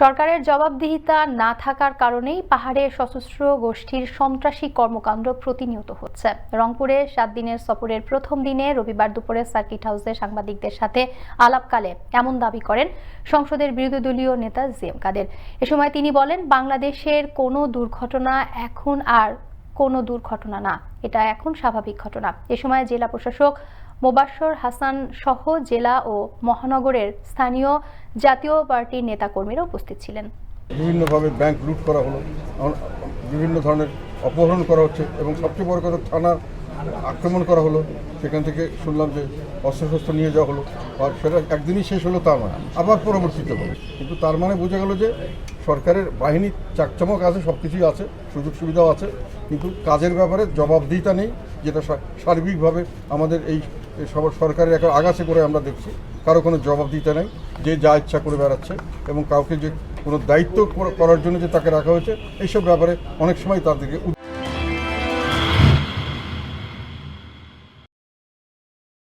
সরকারের জবাবদিহিতা না থাকার কারণেই পাহাড়ে সশস্ত্র গোষ্ঠীর সন্ত্রাসী কর্মকাণ্ড প্রতিনিয়ত হচ্ছে। রংপুরে সাত দিনের সফরের প্রথম দিনে রবিবার দুপুরে সার্কিট হাউসে সাংবাদিকদের সাথে আলাপকালে এমন দাবি করেন সংসদের বিরোধী দলীয় নেতা জি এম কাদের। এ সময় তিনি বলেন, বাংলাদেশের কোনো দুর্ঘটনা এখন আর কোনো দুর্ঘটনা না। এটা এখন স্বাভাবিক ঘটনা। এ সময় জেলা প্রশাসক মোবাশ্বর হাসান সহ জেলা ও মহানগরের স্থানীয় জাতীয় পার্টির নেতাকর্মীরা উপস্থিত ছিলেন। বিভিন্নভাবে ব্যাংক লুট করা হলো বিভিন্ন ধরনের অপহরণ করা হচ্ছে এবং সবচেয়ে বড় কথা থানা আক্রমণ করা হলো। সেখান থেকে শুনলাম যে অস্ত্রশস্ত্র নিয়ে যাওয়া হলো, আর সেটা একদিনই শেষ হলো তা নয় আবার পরবর্তীতে হলো কিন্তু তার মানে বোঝা গেল যে সরকারের বাহিনী চাকচমক আছে সব কিছুই আছে, সুযোগ সুবিধাও আছে, কিন্তু কাজের ব্যাপারে জবাবদিহিতা নেই, যেটা সার্বিকভাবে আমাদের এই সব সরকারের একটা আগাছে করে আমরা দেখছি। কারও কোনো জবাব দিতে নেই, যে যা ইচ্ছা করে বেড়াচ্ছে এবং কাউকে যে কোনো দায়িত্ব করার জন্য যে তাকে রাখা হয়েছে, এইসব ব্যাপারে অনেক সময় তাদেরকে